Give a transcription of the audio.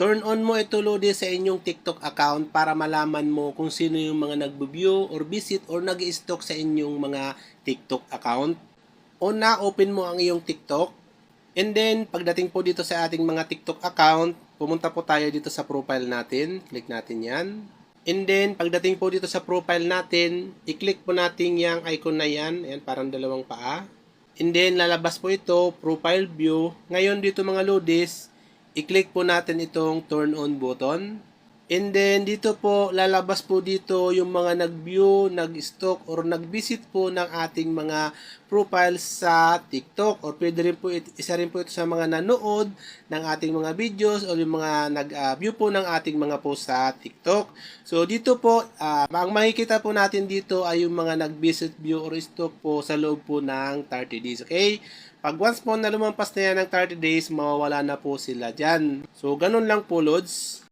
turn on mo ito Lodi sa inyong TikTok account para malaman mo kung sino yung mga nagbo-view or visit or nag stalk sa inyong mga TikTok account. Una, open mo ang iyong TikTok. And then, pagdating po dito sa ating mga TikTok account, pumunta po tayo dito sa profile natin. Click natin yan. And then, pagdating po dito sa profile natin, i-click po natin yung icon na yan. Ayan, parang dalawang paa. And then, lalabas po ito, profile view. Ngayon dito mga lodis, i-click po natin itong turn on button. And then, dito po, lalabas po dito yung mga nag-view, nag-stalk, or nag-visit po ng ating mga profiles sa TikTok. Or pwede rin po, it- isa rin po ito sa mga nanood ng ating mga videos or yung mga nag-view po ng ating mga post sa TikTok. So, dito po, ah, ang makikita po natin dito ay yung mga nag-visit, view, or stalk po sa loob po ng 30 days. Okay? Pag once po na lumampas na yan ng 30 days, mawawala na po sila dyan. So, ganun lang po, Lods.